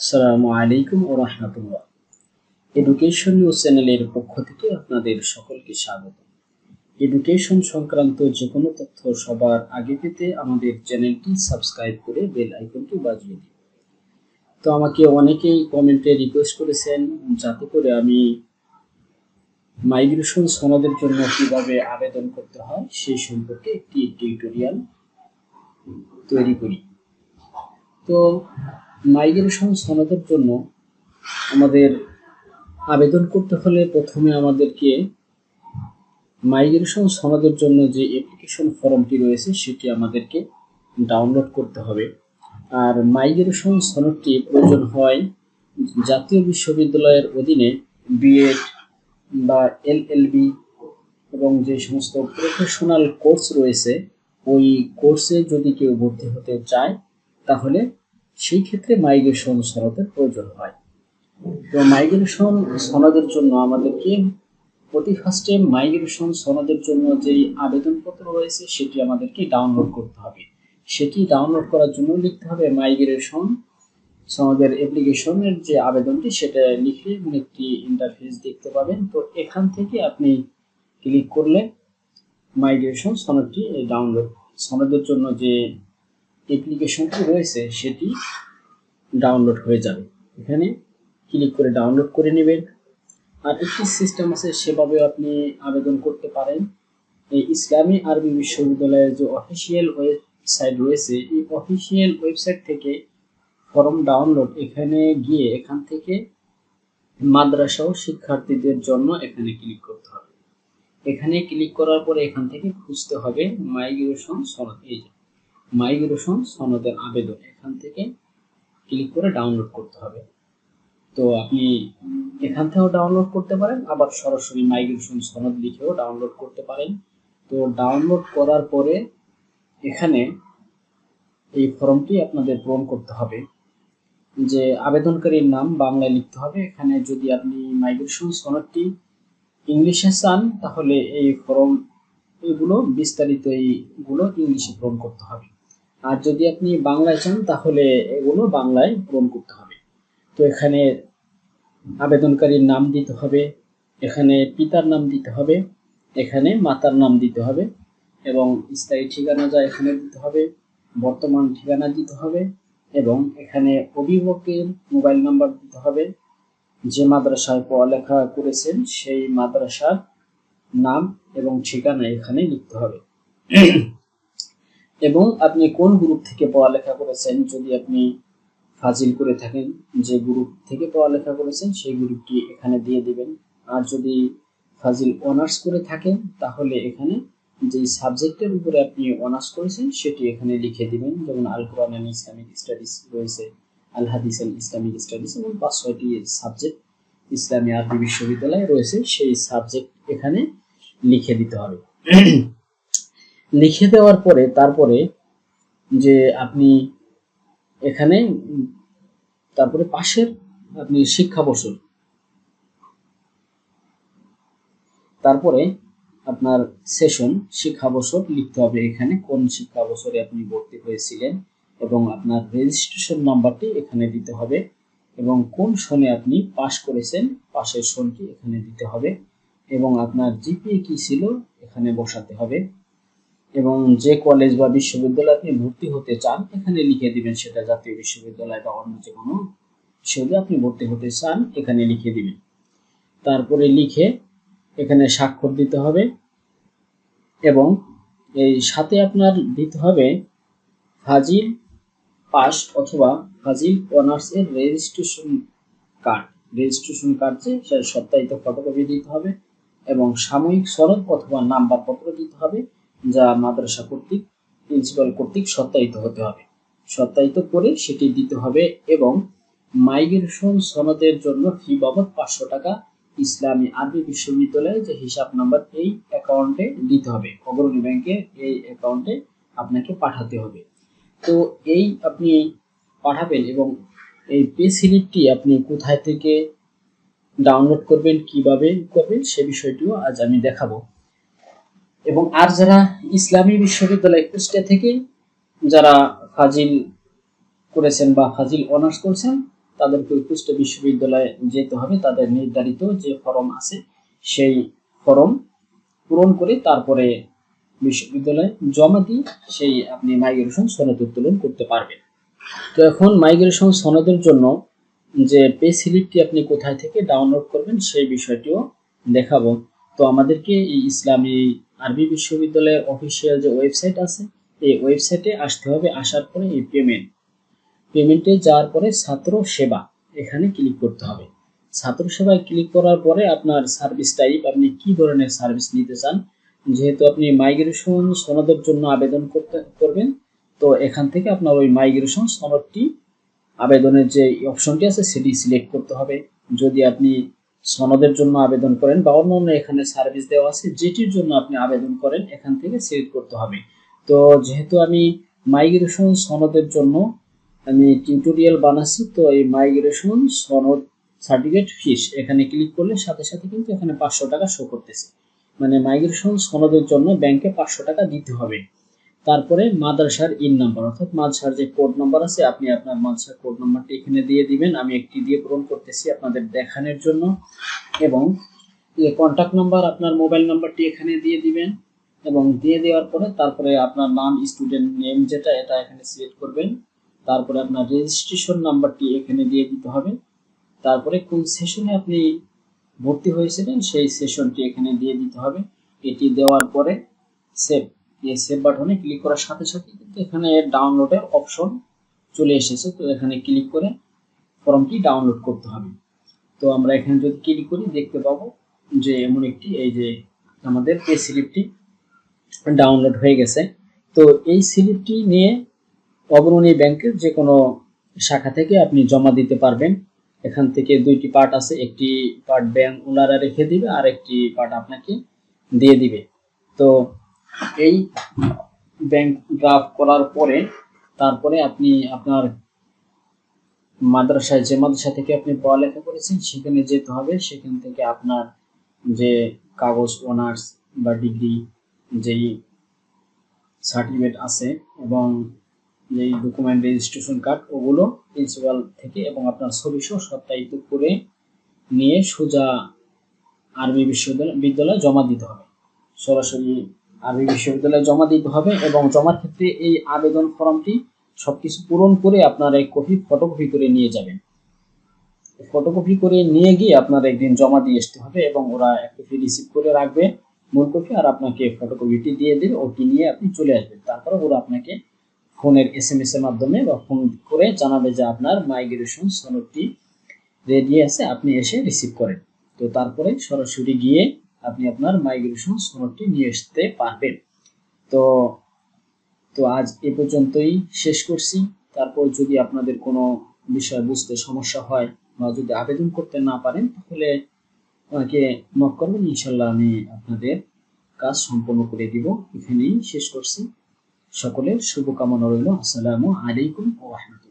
আসসালামু আলাইকুম ও রহমতুল্লাহ। Education news চ্যানেলের পক্ষ থেকে আপনাদের সকলকে স্বাগত। এডুকেশন সংক্রান্ত যে কোনো তথ্য সবার আগে পেতে আমাদের চ্যানেলটি সাবস্ক্রাইব করে বেল আইকনটি বাজিয়ে দিন। তো আমাকে অনেকেই কমেন্টে রিকোয়েস্ট করেছেন, যাতে করে আমি মাইগ্রেশন সনদের জন্য কীভাবে আবেদন করতে হয় সেই সম্পর্কে একটি টিউটোরিয়াল তৈরি করি। তো মাইগ্রেশন সনদের জন্য আমাদের আবেদন করতে হলে প্রথমে আমাদেরকে মাইগ্রেশন সনদের জন্য যে অ্যাপ্লিকেশন ফর্মটি রয়েছে, সেটি আমাদেরকে ডাউনলোড করতে হবে। আর মাইগ্রেশন সনদটি প্রয়োজন হয় জাতীয় বিশ্ববিদ্যালয়ের অধীনে বিএড বা এলএলবি এবং যে সমস্ত প্রফেশনাল কোর্স রয়েছে, ওই কোর্সে যদি কেউ ভর্তি হতে চায়, তাহলে সেই ক্ষেত্রে মাইগ্রেশন সনদের প্রয়োজন হয়। তো মাইগ্রেশন সনদের জন্য আমাদেরকে প্রতি ফার্স্টে মাইগ্রেশন সনদের জন্য যেই আবেদনপত্র রয়েছে, সেটি আমাদেরকে ডাউনলোড করতে হবে। সেটি ডাউনলোড করার জন্য লিখতে হবে মাইগ্রেশন সনদের অ্যাপ্লিকেশনের যে আবেদনটি, সেটা লিখে একটি ইন্টারফেস দেখতে পাবেন। তো এখান থেকে আপনি ক্লিক করলে মাইগ্রেশন সনদটি ডাউনলোড সনদের জন্য যে অ্যাপ্লিকেশনটি রয়েছে, সেটি ডাউনলোড হয়ে যাবে। এখানে ক্লিক করে ডাউনলোড করে নেবেন। আর একটি সিস্টেম আছে সেভাবে আপনি আবেদন করতে পারেন। এই ইসলামী আরবি বিশ্ববিদ্যালয়ের যে অফিসিয়াল ওয়েবসাইট রয়েছে, এই অফিসিয়াল ওয়েবসাইট থেকে ফর্ম ডাউনলোড এখানে গিয়ে এখান থেকে মাদ্রাসা ও শিক্ষার্থীদের জন্য এখানে ক্লিক করতে হবে। এখানে ক্লিক করার পরে এখান থেকে খুঁজতে হবে মাইগ্রেশন সনদ, এই মাইগ্রেশন সনদের আবেদন। এখান থেকে ক্লিক করে ডাউনলোড করতে হবে। তো আপনি এখান থেকেও ডাউনলোড করতে পারেন, আবার সরাসরি মাইগ্রেশন সনদ লিখেও ডাউনলোড করতে পারেন। তো ডাউনলোড করার পরে এখানে এই ফর্মটি আপনাদের পূরণ করতে হবে। যে আবেদনকারীর নাম বাংলায় লিখতে হবে। এখানে যদি আপনি মাইগ্রেশন সনদটি ইংলিশে চান, তাহলে এই ফর্ম এগুলো বিস্তারিত এইগুলো ইংলিশে পূরণ করতে হবে। আর যদি আপনি বাংলায় চান, তাহলে এগুলো বাংলায় পূরণ করতে হবে। তো এখানে আবেদনকারীর নাম দিতে হবে, এখানে পিতার নাম দিতে হবে, এখানে মাতার নাম দিতে হবে, এবং স্থায়ী ঠিকানা যা এখানে দিতে হবে, বর্তমান ঠিকানা দিতে হবে, এবং এখানে অভিভাবকের মোবাইল নাম্বার দিতে হবে। যে মাদ্রাসায় পড়ালেখা করেছেন, সেই মাদ্রাসার নাম এবং ঠিকানা এখানে লিখতে হবে। এবং আপনি কোন গ্রুপ থেকে পড়ালেখা করেছেন যদি আপনি ফাজিল করে থাকেন? যে গ্রুপ থেকে পড়ালেখা করেছেন, সেই গ্রুপটি এখানে দিয়ে দিবেন। আর যদি ফাজিল অনার্স করে থাকেন, তাহলে এখানে যে সাবজেক্টের উপরে আপনি অনার্স করেছেন, সেটি এখানে লিখে দিবেন। যেমন আল কোরআন অ্যান্ড ইসলামিক স্টাডিজ রয়েছে, আল হাদিস অ্যান্ড ইসলামিক স্টাডিজ এবং পাঁচ ছয়টি সাবজেক্ট ইসলামী আরবি বিশ্ববিদ্যালয়ে রয়েছে, সেই সাবজেক্ট এখানে লিখে দিতে হবে। লিখে দেওয়ার পরে, তারপরে যে আপনি এখানে, তারপরে পাশের আপনি শিক্ষা বছর তারপরে আপনার সেশন শিক্ষা বছর লিখতে হবে এখানে, কোন শিক্ষা বছরে আপনি ভর্তি হয়েছিলেন এবং আপনার রেজিস্ট্রেশন নাম্বারটি এখানে দিতে হবে এবং কোন সনে আপনি পাশ করেছেন, পাশের সনটি এখানে দিতে হবে এবং আপনার জিপিএ কি ছিল, এখানে বসাতে হবে। এবং যে কলেজ বা বিশ্ববিদ্যালয়ে আপনি ভর্তি হতে চান, এখানে লিখে দিবেন সেটা জাতীয় বিশ্ববিদ্যালয় বা অন্য যে কোনো বিশ্ববিদ্যালয়ে আপনি ভর্তি হতে চান, এখানে লিখে দিবেন। তারপরে লিখে এখানে স্বাক্ষর দিতে হবে এবং এই সাথে আপনার দিতে হবে ফাজিল পাস অথবা ফাজিল অনার্স এর রেজিস্ট্রেশন কার্ড রেজিস্ট্রেশন কার্ড যে সত্যায়িত ফটোকপি দিতে হবে এবং সাময়িক সনদ অথবা নাম্বারপত্র দিতে হবে। যা মাদ্রাসা কর্তৃক প্রিন্সিপাল কর্তৃক সত্যায়িত হতে হবে। সত্যায়িত করে সেটি দিতে হবে এবং মাইগ্রেশন সনদের জন্য ফি বাবদ পাঁচশো টাকা ইসলামী আরবি বিশ্ববিদ্যালয়ে যে হিসাব নাম্বার এই অ্যাকাউন্টে দিতে হবে। অগ্রণী ব্যাংকের এই অ্যাকাউন্টে আপনাকে পাঠাতে হবে। তো এই আপনি পাঠাবেন এবং এই পে স্লিপটি আপনি কোথায় থেকে ডাউনলোড করবেন, কীভাবে করবেন সে বিষয়টিও আজ আমি দেখাবো। এবং আর যারা ইসলামী বিশ্ববিদ্যালয় কুষ্টিয়া থেকে যারা ফাজিল করেছেন বা ফাজিল অনার্স করছেন, তাদেরকে কুষ্টিয়া বিশ্ববিদ্যালয়ে যেতে হবে। তাদের নির্ধারিত যে ফর্ম আছে, সেই ফর্ম পূরণ করে তারপরে বিশ্ববিদ্যালয়ে জমা দিয়ে সেই আপনি মাইগ্রেশন সনদ উত্তোলন করতে পারবেন। তো এখন মাইগ্রেশন সনদের জন্য যে পে স্লিপটি আপনি কোথায় থেকে ডাউনলোড করবেন, সেই বিষয়টিও দেখাবো। তো আমাদেরকে এই ইসলামী আরবি বিশ্ববিদ্যালয়ের অফিসিয়াল যে ওয়েবসাইট আছে, এই ওয়েবসাইটে আসতে হবে, আসার পরে এই পেমেন্ট পেমেন্টে যাওয়ার পরে ছাত্র সেবা, এখানে ক্লিক করতে হবে। ছাত্র সেবায় ক্লিক করার পরে আপনার সার্ভিস টাইপ আপনি কি ধরনের সার্ভিস নিতে চান, যেহেতু আপনি মাইগ্রেশন সনদের জন্য আবেদন করতে, করবেন, তো এখান থেকে আপনার ওই মাইগ্রেশন সনদটি, আবেদনের যে অপশনটি আছে, সেটি সিলেক্ট করতে হবে। যদি আপনি সনদের জন্য আবেদন করেন বা অন্য অন্য এখানে সার্ভিস দেওয়া আছে, যেটির জন্য আপনি আবেদন করেন, এখান থেকে সিলেক্ট করতে হবে। তো যেহেতু আমি মাইগ্রেশন সনদের জন্য আমি টিউটোরিয়াল বানাচ্ছি, তো এই মাইগ্রেশন সনদ সার্টিফিকেট ফিস এখানে ক্লিক করলে সাথে সাথে কিন্তু এখানে পাঁচশো টাকা শো করতেছে। মানে মাইগ্রেশন সনদের জন্য ব্যাংকে পাঁচশো টাকা দিতে হবে। তারপরে মাদ্রাসার ইন নাম্বার অর্থাৎ মাদ্রাসার যে কোড নাম্বার আছে, আপনি আপনার মাদ্রাসার কোড নাম্বারটি এখানে দিয়ে দিবেন। আমি একটি দিয়ে পূরণ করতেছি আপনাদের দেখানোর জন্য। এবং কন্ট্যাক্ট নাম্বার আপনার মোবাইল নাম্বারটি এখানে দিয়ে দিবেন। এবং দিয়ে দেওয়ার পরে তারপরে আপনার নাম স্টুডেন্ট নেম যেটা, এটা এখানে সিলেক্ট করবেন। তারপরে আপনার রেজিস্ট্রেশন নাম্বারটি এখানে দিয়ে দিতে হবে। তারপরে কোন সেশনে আপনি ভর্তি হয়েছিলেন, সেই সেশনটি এখানে দিয়ে দিতে হবে। এটি দেওয়ার পরে সেভ এই সেভ বাটনে ক্লিক করার সাথে সাথে কিন্তু এখানে ডাউনলোডের অপশন চলে এসেছে। তো এখানে ক্লিক করে ফর্মটি ডাউনলোড করতে হবে। তো আমরা এখানে যদি ক্লিক করি, দেখতে পাবো যে এমন একটি, এই যে আমাদের পে স্লিপটি ডাউনলোড হয়ে গেছে। তো এই স্লিপটি নিয়ে অগ্রণী ব্যাংকের যে কোনো শাখা থেকে আপনি জমা দিতে পারবেন। এখান থেকে দুইটি পার্ট আছে, একটি পার্ট ব্যাংক ওনারা রেখে দিবে আর একটি পার্ট আপনাকে দিয়ে দিবে। তো এই ব্যাংক ড্রাফট করার পরে, তারপরে আপনি আপনার মাদ্রাসায়, যে মাদ্রাসা থেকে আপনি পড়ালেখা করেছেন, সেখানে যেতে হবে। সেখান থেকে আপনার যে কাগজ অনার্স বা ডিগ্রি যেই সার্টিফিকেট আছে এবং যেই ডকুমেন্ট রেজিস্ট্রেশন কার্ড ওগুলো প্রিন্সিপাল থেকে এবং আপনার ছবি সহ সত্যায়িত করে নিয়ে সোজা আরবি বিশ্ববিদ্যালয়, বিদ্যালয়ে জমা দিতে হবে। সরাসরি আরবি বিশ্ববিদ্যালয়ে জমা দিতে হবে এবং জমার ক্ষেত্রে এই আবেদন ফর্মটি সবকিছু পূরণ করে আপনার এক কপি ফটোকপি করে নিয়ে যাবেন। ফটোকপি করে নিয়ে গিয়ে আপনার একদিন জমা দিয়ে আসতে হবে এবং ওরা এক কপি রিসিভ করে রাখবে মূল কপি আর আপনাকে ফটোকপিটি দিয়ে দেবে, ওটি নিয়ে আপনি চলে আসবেন। তারপরে ওরা আপনাকে ফোনের এস এম এস এর মাধ্যমে বা ফোন করে জানাবে যে আপনার মাইগ্রেশন সনদটি রেডি আছে, আপনি এসে রিসিভ করেন। তো তারপরে সরাসরি গিয়ে আপনি আপনার মাইগ্রেশন সনদটি নিয়ে আসতে পারবেন। তো তো আজ এ পর্যন্তই শেষ করছি। তারপর যদি আপনাদের কোনো বিষয় বুঝতে সমস্যা হয় বা যদি আবেদন করতে না পারেন, তাহলে আমাকে নক করবেন ইনশাল্লাহ আমি আপনাদের কাজ সম্পন্ন করে দিব। এখানেই শেষ করছি। সকলের শুভকামনা রইল। আসসালামু আলাইকুম রাহমাতুল্লাহ।